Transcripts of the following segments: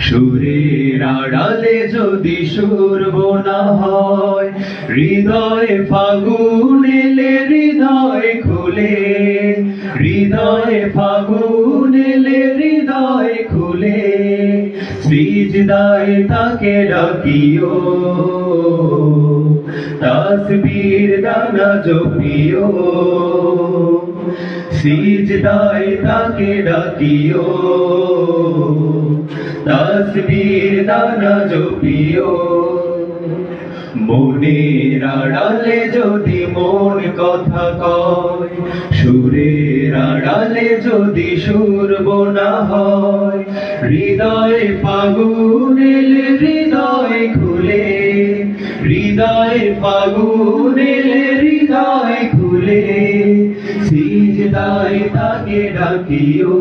সুরের আড়ালে যদি সুর বোনা হয়, হৃদয় ফাগুন এলে হৃদয় খুলে। হৃদয় ফাগুন এলে হৃদয় খুলে। সিজদায় তাকে ডাকিও, তাসবীর দানা জপিও। সিজদায় তাকে ডাকিও। তাসবীর দানা জপিও। মনের আড়ালে যদি মন কথা কয়, সুরের আড়ালে যদি সুর বোনা হয়, হৃদয় ফাগুন এলে হৃদয় খুলে, হৃদয় ফাগুন এলে হৃদয় খুলে। সিজদায় তাকে ডাকিও।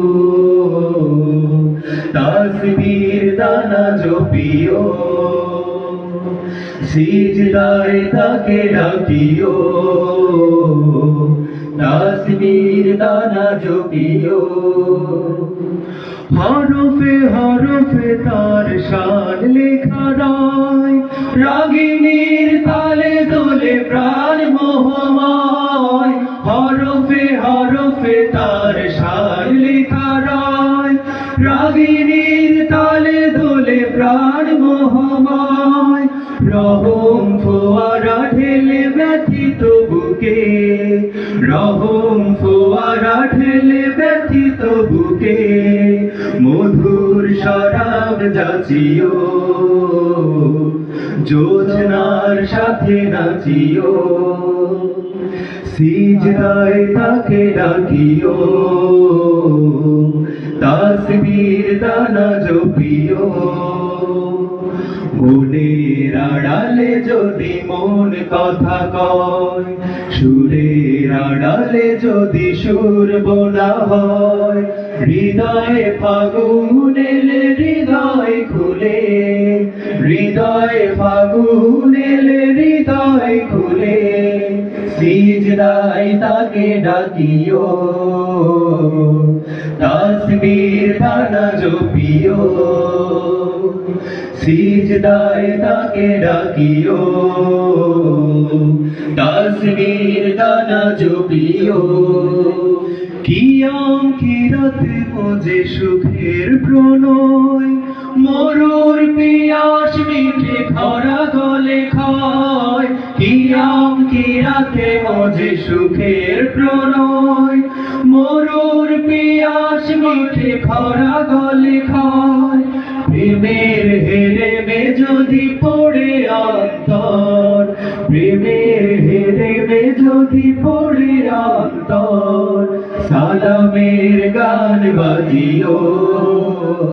তাসবীর দানা জপিও। সিজদায় তাকে ডাকিও। তাসবীর দানা জপিও। হরফে হরফে তার শান লেখা রায়। রাগিনীর তালে দোলে প্রাণ হরফে হরফে তার শান লেখা রায়। রাগিনীর তালে দোলে প্রাণ মোহময়। রহম ফোয়ারা ঢেলে ব্যথিত বুকে। রহম ফোয়ারা ঢেলে ব্যথিত বুকে। মধুর শরাব যাচিও। যোজনার সাথে নাচিও। সিজদায় তাকে ডাকিও। তাসবীর দানা জপিও। মনের আড়ালে যদি মন কথা কয়, সুরের আড়ালে যদি সুর বোনা হয়, হৃদয়ে ফাগুন হৃদয়ে ফাগুন হৃদয় খুলে। সিজদায় তাকে ডাকিও। তাসবীর দানা জপিও। সিজদায় তাকে ডাকিও। তাসবীর দানা জপিও। কিয়াম কিরাত মজে সুখের প্রণয়। খরা গলে খায় কিয়াম কিরাতে মজে সুখের প্রণয় মরুর পিয়াস মিঠে খরা গলে খায় প্রেমের হেরে মে যদি পড়ে অন্তর, প্রেমের হেরে মে যদি পড়ে অন্তর, সালামের গান বাজিও।